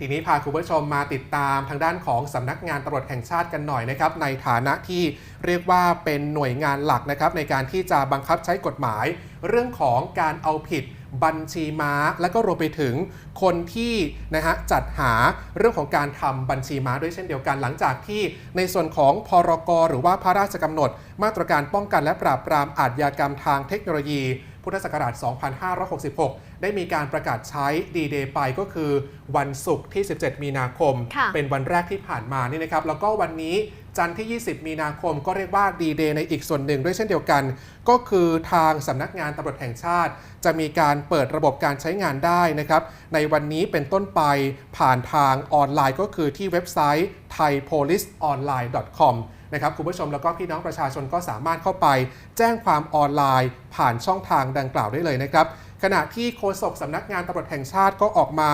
ทีนี้พาคุณผู้ชมมาติดตามทางด้านของสำนักงานตำรวจแห่งชาติกันหน่อยนะครับ ในฐานะที่เรียกว่าเป็นหน่วยงานหลักนะครับ ในการที่จะบังคับใช้กฎหมาย เรื่องของการเอาผิดบัญชีม้า และก็รวมไปถึงคนที่นะฮะจัดหาเรื่องของการทำบัญชีม้าด้วยเช่นเดียวกัน หลังจากที่ในส่วนของพรกหรือว่าพระราชกำหนด มาตรการป้องกันและปราบปรามอาชญากรรมทางเทคโนโลยี พุทธศักราช 2566 ได้มีการประกาศใช้ดีเดย์ไปก็คือวันศุกร์ที่ 17 มีนาคมค่ะเป็นวันแรกที่ผ่านมานี่นะครับ แล้วก็วันนี้ จันทร์ที่ 20 มีนาคมก็เรียกว่าดีเดย์ในอีกส่วนหนึ่งด้วยเช่นเดียวกัน ก็คือทางสำนักงานตำรวจแห่งชาติ จะมีการเปิดระบบการใช้งานได้นะครับ ในวันนี้เป็นต้นไปผ่านทางออนไลน์ก็คือที่เว็บไซต์ thaipoliceonline.com นะครับคุณผู้ชมแล้วก็พี่น้องประชาชนก็สามารถเข้าไป แจ้งความออนไลน์ ผ่านช่องทางดังกล่าวได้เลยนะครับ ขณะที่โฆษกสำนักงานตำรวจแห่งชาติก็ออกมา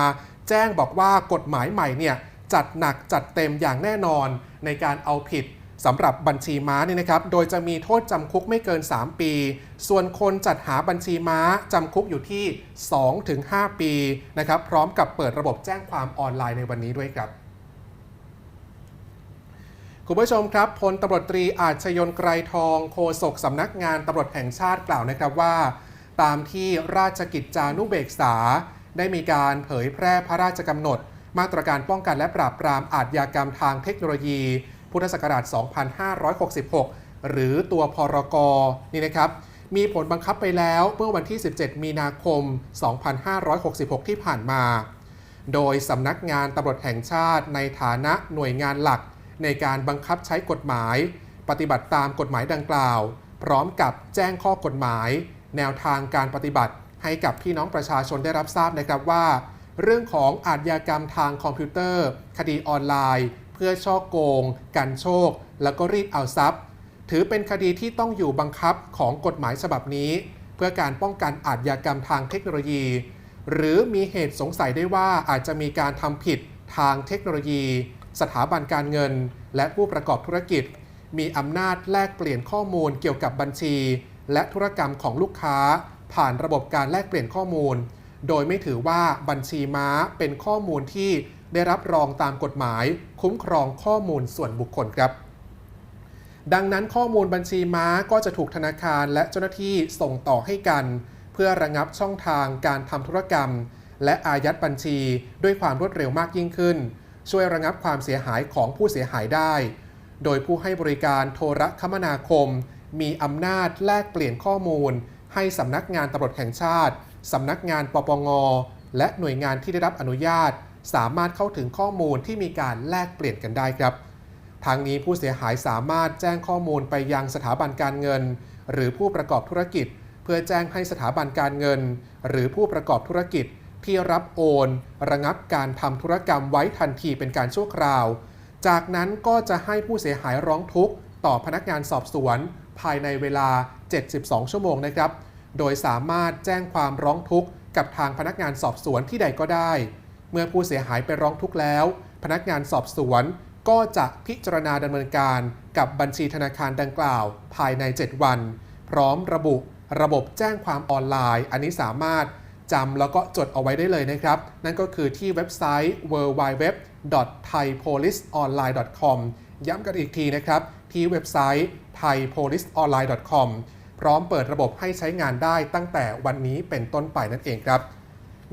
แจ้งบอกว่ากฎหมายใหม่เนี่ย จัดหนักจัดเต็มอย่างแน่นอนในการเอาผิดสำหรับบัญชีม้านี่นะครับ โดยจะมีโทษจำคุกไม่เกิน 3 ปี ส่วนคนจัดหาบัญชีม้าจำคุกอยู่ที่ 2-5 ปีนะครับ พร้อมกับเปิดระบบแจ้งความออนไลน์ในวันนี้ด้วยครับคุณผู้ชมครับพลตำรวจตรีอาชยนไกรทองโฆษกสำนักงานตำรวจแห่งชาติกล่าวนะครับว่า ตามที่ราชกิจจานุเบกษา ได้มีการเผยแพร่พระราชกำหนด มาตรการป้องกันและปราบปรามอาชญากรรมทางเทคโนโลยี พุทธศักราช 2566 หรือตัวพรกนี่นะครับ มีผลบังคับไปแล้วเมื่อวันที่ 17 มีนาคม 2566 ที่ผ่านมา โดยสำนักงานตำรวจแห่งชาติในฐานะหน่วยงานหลัก ในการบังคับใช้กฎหมาย ปฏิบัติตามกฎหมายดังกล่าว พร้อมกับแจ้งข้อกฎหมาย แนวทางการปฏิบัติให้กับพี่น้องประชาชนได้รับทราบนะครับว่า เรื่องของอาชญากรรมทางคอมพิวเตอร์ คดีออนไลน์ เพื่อช่อโกงกันโชค แล้วก็รีดเอาทรัพย์ ถือเป็นคดีที่ต้องอยู่บังคับของกฎหมายฉบับนี้ เพื่อการป้องกันอาชญากรรมทางเทคโนโลยี หรือมีเหตุสงสัยได้ว่าอาจจะมีการทำผิดทางเทคโนโลยี สถาบันการเงิน และผู้ประกอบธุรกิจ มีอำนาจแลกเปลี่ยนข้อมูลเกี่ยวกับบัญชี และธุรกรรมของลูกค้า ผ่านระบบการแลกเปลี่ยนข้อมูล โดยไม่ถือว่าบัญชีม้าเป็นข้อมูลที่ได้รับรองตามกฎหมาย คุ้มครองข้อมูลส่วนบุคคลครับ ดังนั้นข้อมูลบัญชีม้าก็จะถูกธนาคารและเจ้าหน้าที่ส่งต่อให้กัน เพื่อระงับช่องทางการทำธุรกรรม และอายัดบัญชีด้วยความรวดเร็วมากยิ่งขึ้น ช่วยระงับความเสียหายของผู้เสียหายได้ โดยผู้ให้บริการโทรคมนาคม มีอำนาจแลกเปลี่ยนข้อมูล ให้สำนักงานตำรวจแห่งชาติ สำนักงานปปง และหน่วยงานที่ได้รับอนุญาต สามารถเข้าถึงข้อมูลที่มีการแลกเปลี่ยนกันได้ครับ ทางนี้ผู้เสียหายสามารถแจ้งข้อมูลไปยังสถาบันการเงิน หรือผู้ประกอบธุรกิจ เพื่อแจ้งให้สถาบันการเงิน หรือผู้ประกอบธุรกิจ ที่รับโอน ระงับการทำธุรกรรมไว้ทันทีเป็นการชั่วคราว จากนั้นก็จะให้ผู้เสียหายร้องทุกข์ต่อพนักงานสอบสวน ภายในเวลา 72 ชั่วโมงนะครับ โดยสามารถแจ้งความร้องทุกข์กับทางพนักงานสอบสวนที่ใดก็ได้ เมื่อผู้เสียหายไปร้องทุกข์แล้ว พนักงานสอบสวนก็จะพิจารณาดำเนินการกับบัญชีธนาคารดังกล่าว ภายใน 7 วัน พร้อมระบุระบบแจ้งความออนไลน์ อันนี้สามารถจำแล้วก็จดเอาไว้ได้เลยนะครับ นั่นก็คือที่เว็บไซต์ www.thaipoliceonline.com ย้ำกันอีกทีนะครับ ที่เว็บไซต์ thaipoliceonline.com พร้อมเปิดระบบให้ใช้งานได้ตั้งแต่วันนี้เป็นต้นไปนั่นเองครับ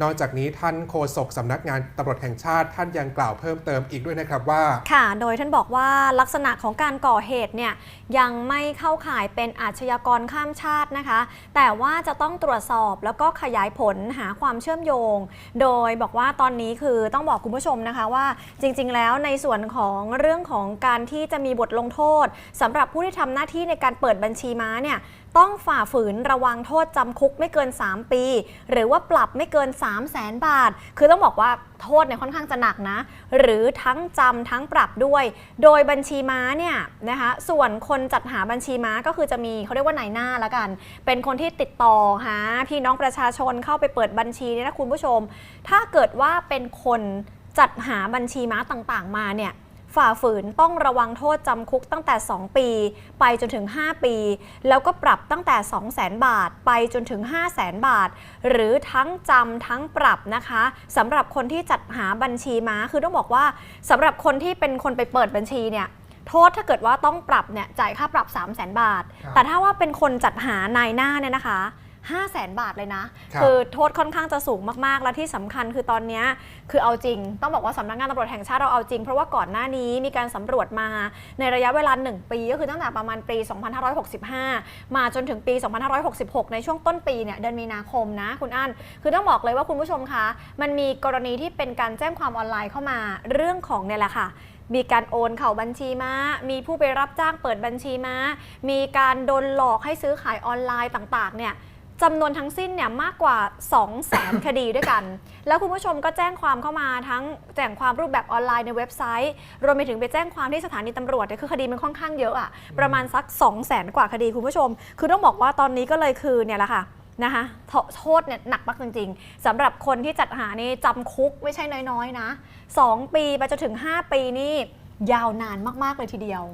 นอกจากนี้ท่านโฆษกสำนักงานตำรวจแห่งชาติท่านยังกล่าวเพิ่มเติมอีกด้วยนะครับว่า ค่ะ โดยท่านบอกว่าลักษณะของการก่อเหตุเนี่ยยังไม่เข้าข่ายเป็นอาชญากรข้ามชาตินะคะ แต่ว่าจะต้องตรวจสอบแล้วก็ขยายผลหาความเชื่อมโยง โดยบอกว่าตอนนี้คือต้องบอกคุณผู้ชมนะคะว่า จริง ๆ แล้วในส่วนของเรื่องของการที่จะมีบทลงโทษสำหรับผู้ที่ทำหน้าที่ในการเปิดบัญชีม้าเนี่ย ต้องฝ่าฝืนระวังโทษจำคุกไม่เกิน 3 ปี หรือว่าปรับไม่เกิน 3 0 0แสนบาท คือต้องบอกว่าโทษเนี่ยค่อนข้างจะหนักนะ หรือทั้งจำทั้งปรับด้วย โดยบัญชีม้าเนี่ยนะคะส่วนคนจัดหาบัญชีม้าก็คือจะมีเขาเรียกว่านายหน้าละกัน เป็นคนที่ติดต่อหาพี่น้องประชาชนเข้าไปเปิดบัญชีเนี่ยนะคุณผู้ชม ถ้าเกิดว่าเป็นคนจัดหาบัญชีม้าต่างๆ มาเนี่ย ฝ่าฝืนต้องระวังโทษจำคุกตั้งแต่ 2 ปี ไปจนถึง 5 ปี แล้วก็ปรับตั้งแต่ 2 0 0 0 0 0 บาท ไปจนถึง 5 0 0 0 0 0 บาท หรือทั้งจำทั้งปรับนะคะสำหรับคนที่จัดหาบัญชีม้าคือต้องบอกว่าสำหรับคนที่เป็นคนไปเปิดบัญชีเนี่ยโทษถ้าเกิดว่าต้องปรับเนี่ยจ่ายค่าปรับ 3 0 0 0 0 0 บาทครับแต่ถ้าว่าเป็นคนจัดหานายหน้าเนี่ยนะคะ 5 0 0แสนบาทเลยนะ ครับอโทษค่อนข้างจะสูงมากๆ และที่สำคัญคือตอนเนี้ยคือเอาจริง ต้องบอกว่าสำนักงานตำรวจแห่งชาติเราเอาจริง เพราะว่าก่อนหน้านี้มีการสำรวจมาในระยะเวลา 1 ปี ก็คือตั้งแต่ประมาณปี 2565 มาจนถึงปี 2566 ในช่วงต้นปีเนี่ยเดือนมีนาคมนะคุณอั้นคือต้องบอกเลยว่าคุณผู้ชมคะมันมีกรณีที่เป็นการแจ้งความออนไลน์เข้ามาเรื่องของเนี่ยแหละค่ะ มีการโอนเข้าบัญชีม้า มีผู้ไปรับจ้างเปิดบัญชีม้า มีการโดนหลอกให้ซื้อขายออนไลน์ต่างๆ เนี่ย จำนวนทั้งสิ้นเนี่ยมากกว่า 2 0 0แสนคดีด้วยกัน แล้วคุณผู้ชมก็แจ้งความเข้ามาทั้งแจ้งความรูปแบบออนไลน์ในเว็บไซต์ รวมไปถึงไปแจ้งความที่สถานีตำรวจเนี่ยคือคดีมันค่อนข้างเยอะอะประมาณสัก 2 0 0แสนกว่าคดีคุณผู้ชม คือต้องบอกว่าตอนนี้ก็เลยคือเนี่ยแหละค่ะนะคะโทโทษเนี่ยหนักมากจริงๆสำหรับคนที่จัดหานี่จำคุกไม่ใช่น้อยๆนะ 2 ปีไปจนถึง 5 ปีนี่ยาวนานมากๆเลยทีเดียว